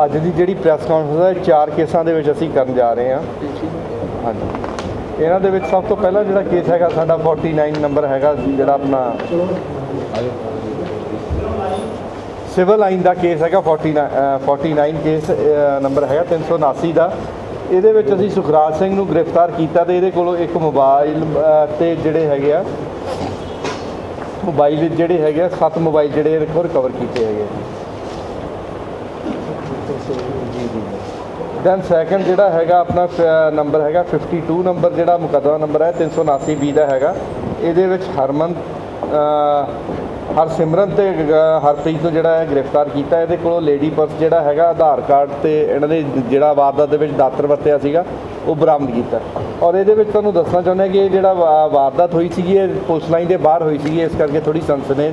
ਅੱਜ ਦੀ ਜਿਹੜੀ press conference ਹੈ ਚਾਰ ਕੇਸਾਂ ਦੇ ਵਿੱਚ ਅਸੀਂ ਕਰਨ ਜਾ ਰਹੇ ਹਾਂ। ਹਾਂਜੀ। ਇਹਨਾਂ ਦੇ ਵਿੱਚ ਸਭ ਤੋਂ ਪਹਿਲਾਂ ਜਿਹੜਾ ਕੇਸ ਹੈਗਾ ਸਾਡਾ 49 ਨੰਬਰ ਹੈਗਾ ਜਿਹੜਾ ਆਪਣਾ ਸਿਵਲ ਲਾਈਨ ਦਾ ਕੇਸ ਹੈਗਾ 49 ਅ, 49 ਕੇਸ ਨੰਬਰ ਹੈਗਾ 379 ਦਾ। ਇਹਦੇ ਵਿੱਚ ਅਸੀਂ ਸੁਖਰਾਜ ਸਿੰਘ ਨੂੰ ਗ੍ਰਿਫਤਾਰ ਕੀਤਾ ਤੇ ਇਹਦੇ ਕੋਲੋਂ ਇੱਕ ਮੋਬਾਈਲ ਤੇ ਜਿਹੜੇ ਹੈਗੇ ਆ ਮੋਬਾਈਲ ਜਿਹੜੇ ਹੈਗੇ ਆ ਸੱਤ ਮੋਬਾਈਲ ਜਿਹੜੇ ਰਿਕਵਰ ਕੀਤੇ ਹੈਗੇ ਆ ਜੀ ਜੀ ਦੈਨ ਸੈਕੰਡ ਜਿਹੜਾ ਹੈਗਾ ਆਪਣਾ ਨੰਬਰ ਹੈਗਾ 52 ਨੰਬਰ ਜਿਹੜਾ ਮੁਕੱਦਮਾ ਨੰਬਰ ਹੈ 379 ਬੀ ਦਾ ਹੈਗਾ। ਇਹਦੇ ਵਿੱਚ ਹਰਮਨ ਹਰਸਿਮਰਨ ਤੇ ਹਰਪ੍ਰੀਤ ਨੂੰ ਜਿਹੜਾ ਹੈ ਗ੍ਰਿਫਤਾਰ ਕੀਤਾ। ਇਹਦੇ ਕੋਲੋਂ ਲੇਡੀ ਪਰਸ ਜਿਹੜਾ ਹੈਗਾ, ਆਧਾਰ ਕਾਰਡ ਤੇ ਇਹਨਾਂ ਦੇ ਜਿਹੜਾ ਵਾਰਦਾਤ ਦੇ ਵਿੱਚ ਦਾਤਰ ਵਰਤਿਆ ਸੀਗਾ, ਉਹ ਬਰਾਮਦ ਕੀਤਾ। ਔਰ ਇਹਦੇ ਵਿੱਚ ਤੁਹਾਨੂੰ ਦੱਸਣਾ ਚਾਹੁੰਦੇ ਹਾਂ ਕਿ ਇਹ ਜਿਹੜਾ ਵਾ- ਵਾਰਦਾਤ ਹੋਈ ਸੀਗੀ, ਇਹ ਪੁਲਿਸ ਲਾਈਨ ਦੇ ਬਾਹਰ ਹੋਈ ਸੀਗੀ, ਇਸ ਕਰਕੇ ਥੋੜੀ ਸਨਸਨੇ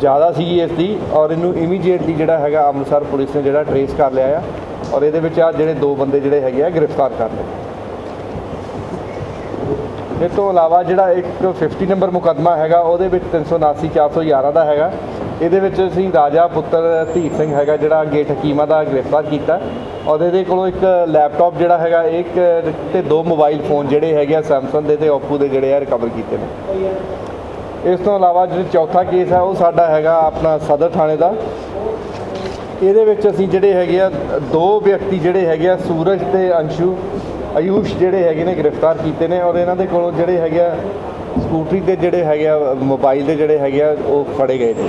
ਜ਼ਿਆਦਾ ਸੀਗੀ ਇਸ ਦੀ। ਔਰ ਇਹਨੂੰ ਇਮੀਡੀਏਟਲੀ ਜਿਹੜਾ ਹੈਗਾ ਅੰਮ੍ਰਿਤਸਰ ਪੁਲਿਸ ਨੇ ਜਿਹੜਾ ਟਰੇਸ ਕਰ ਲਿਆ ਆ। ਔਰ ਇਹਦੇ ਵਿੱਚ ਆ ਜਿਹੜੇ ਦੋ ਬੰਦੇ ਜਿਹੜੇ ਹੈਗੇ ਆ ਗ੍ਰਿਫਤਾਰ ਕਰ ਲਏ। ਇਹ ਤੋਂ ਇਲਾਵਾ ਜਿਹੜਾ ਇੱਕ 50 ਨੰਬਰ ਮੁਕੱਦਮਾ ਹੈਗਾ, ਉਹਦੇ ਵਿੱਚ 379 411 ਦਾ ਹੈਗਾ। ਇਹਦੇ ਵਿੱਚ ਅਸੀਂ ਰਾਜਾ ਪੁੱਤਰ ਧੀਰ ਸਿੰਘ ਹੈਗਾ, ਜਿਹੜਾ ਗੇਟ ਹਕੀਮਾ ਦਾ ਗ੍ਰਿਫਤਾਰ ਕੀਤਾ। ਔਰ ਇਹਦੇ ਕੋਲੋਂ ਇੱਕ ਲੈਪਟਾਪ ਜਿਹੜਾ ਹੈਗਾ, ਇੱਕ ਤੇ ਦੋ ਮੋਬਾਈਲ ਫੋਨ ਜਿਹੜੇ ਹੈਗੇ ਆ ਸੈਮਸੰਗ ਦੇ ਤੇ Oppo ਦੇ ਜਿਹੜੇ ਆ ਰਿਕਵਰ ਕੀਤੇ ਨੇ। ਇਸ ਤੋਂ ਇਲਾਵਾ ਜਿਹੜਾ ਚੌਥਾ ਕੇਸ ਹੈ ਉਹ ਸਾਡਾ ਹੈਗਾ ਆਪਣਾ ਸਦਰ ਥਾਣੇ ਦਾ। ਇਹਦੇ ਵਿੱਚ ਅਸੀਂ ਜਿਹੜੇ ਹੈਗੇ ਆ, ਦੋ ਵਿਅਕਤੀ ਜਿਹੜੇ ਹੈਗੇ ਆ, ਸੂਰਜ ਤੇ ਅੰਸ਼ੂ, ਆਯੂਸ਼ ਜਿਹੜੇ ਹੈਗੇ ਨੇ ਗ੍ਰਿਫਤਾਰ ਕੀਤੇ ਨੇ ਔਰ ਇਹਨਾਂ ਦੇ ਕੋਲੋਂ ਜਿਹੜੇ ਹੈਗੇ ਆ, ਸਕੂਟਰੀ ਤੇ ਜਿਹੜੇ ਹੈਗੇ ਆ, ਮੋਬਾਈਲ ਦੇ ਜਿਹੜੇ ਹੈਗੇ ਆ, ਉਹ ਫੜੇ ਗਏ ਨੇ।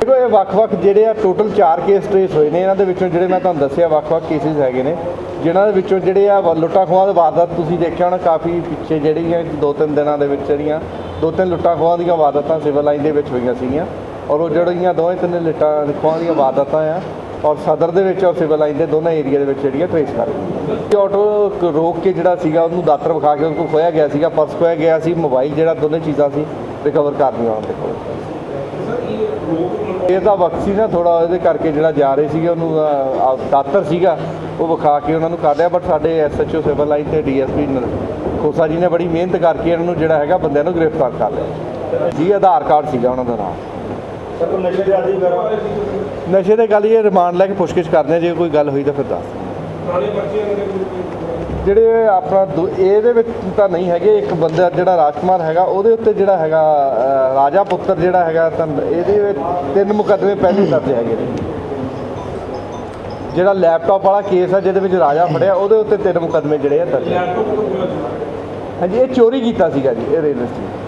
ਦੇਖੋ, ਇਹ ਵੱਖ-ਵੱਖ ਜਿਹੜੇ ਆ, ਟੋਟਲ 4 ਕੇਸ ਟ੍ਰੇਸ ਹੋਏ ਨੇ ਇਹਨਾਂ ਦੇ ਵਿੱਚੋਂ ਜਿਹੜੇ ਮੈਂ ਤੁਹਾਨੂੰ ਦੱਸਿਆ, ਵੱਖ-ਵੱਖ ਕੇਸਿਸ ਹੈਗੇ ਨੇ, ਜਿਨ੍ਹਾਂ ਦੇ ਵਿੱਚੋਂ ਜਿਹੜੇ ਆ, ਵ- ਲੁੱਟਾਂ ਖੋਹਾਂ ਦੇ ਵਾਰਦਾਤ ਤੁਸੀਂ ਦੇਖਿਆ ਹੋਣਾ, ਕਾਫੀ ਪਿੱਛੇ ਜਿਹੜੀਆਂ ਦੋ ਤਿੰਨ ਦਿਨਾਂ ਦੇ ਵਿੱਚ ਜਿਹੜੀਆਂ ਦੋ ਤਿੰਨ ਲੁੱਟਾਂ ਖੋਹਾਂ ਦੀਆਂ ਵਾਰਦਾਤਾਂ ਸਿਵਲ ਲਾਈਨ ਦੇ ਵਿੱਚ ਹੋਈਆਂ ਸੀਗੀਆਂ। ਔਰ ਉਹ ਜਿਹੜੀਆਂ ਦੋਵੇਂ ਤਿੰਨ ਲਿਟਾਂ ਖੋਹਾਂ ਦੀਆਂ ਵਾਰਦਾਤਾਂ ਆ। ਔਰ ਸਦਰ ਦੇ ਵਿੱਚ ਔਰ ਸਿਵਲ ਲਾਈਨ ਦੇ ਦੋਨਾਂ ਏਰੀਆ ਦੇ ਵਿੱਚ ਜਿਹੜੀਆਂ ਟ੍ਰੇਸ ਕਰ ਰਹੇ ਨੇ। ਆਟੋ ਰੋਕ ਕੇ ਜਿਹੜਾ ਸੀਗਾ, ਉਹਨੂੰ ਦਾਤਰ ਵਿਖਾ ਕੇ ਉਹਨੂੰ ਖੋਇਆ ਗਿਆ ਸੀਗਾ ਪਰਸ ਖੋਇਆ ਗਿਆ ਸੀ ਮੋਬਾਈਲ ਜਿਹੜਾ ਦੋਨੇ ਚੀਜ਼ਾਂ ਸੀ ਰਿਕਵਰ ਕਰ ਲਈਆਂ ਉਹਨਾਂ ਦੇ ਕੋਲ। ਇਹ ਤਾਂ ਵਕਤ ਸੀ ਨਾ ਥੋੜਾ ਉਹਦੇ ਕਰਕੇ ਜਿਹੜਾ ਜਾ ਰਹੇ ਸੀਗੇ, ਉਹਨੂੰ ਦਾਤਰ ਸੀਗਾ, ਉਹ ਵਿਖਾ ਕੇ ਉਹਨਾਂ ਨੂੰ ਕਰ ਲਿਆ ਬਟ ਸਾਡੇ ਐਸਐਚਓ ਸਿਵਲ ਲਾਈਨ ਤੇ ਡੀਐਸਪੀ ਖੋਸਾ ਜੀ ਨੇ ਬੜੀ ਮਿਹਨਤ ਕਰਕੇ ਇਹਨਾਂ ਨੂੰ ਜਿਹੜਾ ਹੈਗਾ, ਬੰਦਿਆਂ ਨੂੰ ਗ੍ਰਿਫਤਾਰ ਕਰ ਲਿਆ। ਜੀ, ਆਧਾਰ ਕਾਰਡ ਸੀਗਾ ਉਹਨਾਂ ਦਾ ਨਾਮ। ਸਰ ਨਸ਼ੇ ਦੇ ਆਦੀ ਵਗੈਰਾ ਨਸ਼ੇ ਦੇ ਗੱਲ ਇਹ ਰਿਮਾਂਡ ਲੈ ਕੇ ਪੁੱਛਗਿੱਛ ਕਰਦੇ ਹਾਂ ਜੇ ਕੋਈ ਗੱਲ ਹੋਈ ਤਾਂ ਫਿਰ ਦੱਸ। ਜਿਹੜੇ ਆਪਣਾ ਦੋ- ਇਹਦੇ ਵਿੱਚ ਤਾਂ ਨਹੀਂ ਹੈਗੇ ਇੱਕ ਬੰਦਾ ਜਿਹੜਾ ਰਾਜਕੁਮਾਰ ਹੈਗਾ ਉਹਦੇ ਉੱਤੇ ਜਿਹੜਾ ਹੈਗਾ ਅਹ, ਰਾਜਾ ਪੁੱਤਰ ਜਿਹੜਾ ਹੈਗਾ ਤਾਂ ਇਹਦੇ ਵਿੱਚ ਤਿੰਨ ਮੁਕੱਦਮੇ ਪਹਿਲੇ ਦਰਜ ਹੈਗੇ ਨੇ। ਜਿਹੜਾ ਲੈਪਟਾਪ ਵਾਲਾ ਕੇਸ ਹੈ ਜਿਹਦੇ ਵਿੱਚ ਰਾਜਾ ਫੜਿਆ ਉਹਦੇ ਉੱਤੇ ਤਿੰਨ ਮੁਕੱਦਮੇ ਜਿਹੜੇ ਆ ਦਰਜ। ਹੈ। ਹਾਂਜੀ ਇਹ ਚੋਰੀ ਕੀਤਾ ਸੀਗਾ ਜੀ ਇਹ ਰੇਲਵੇ ਸਟੇਸ਼ਨ।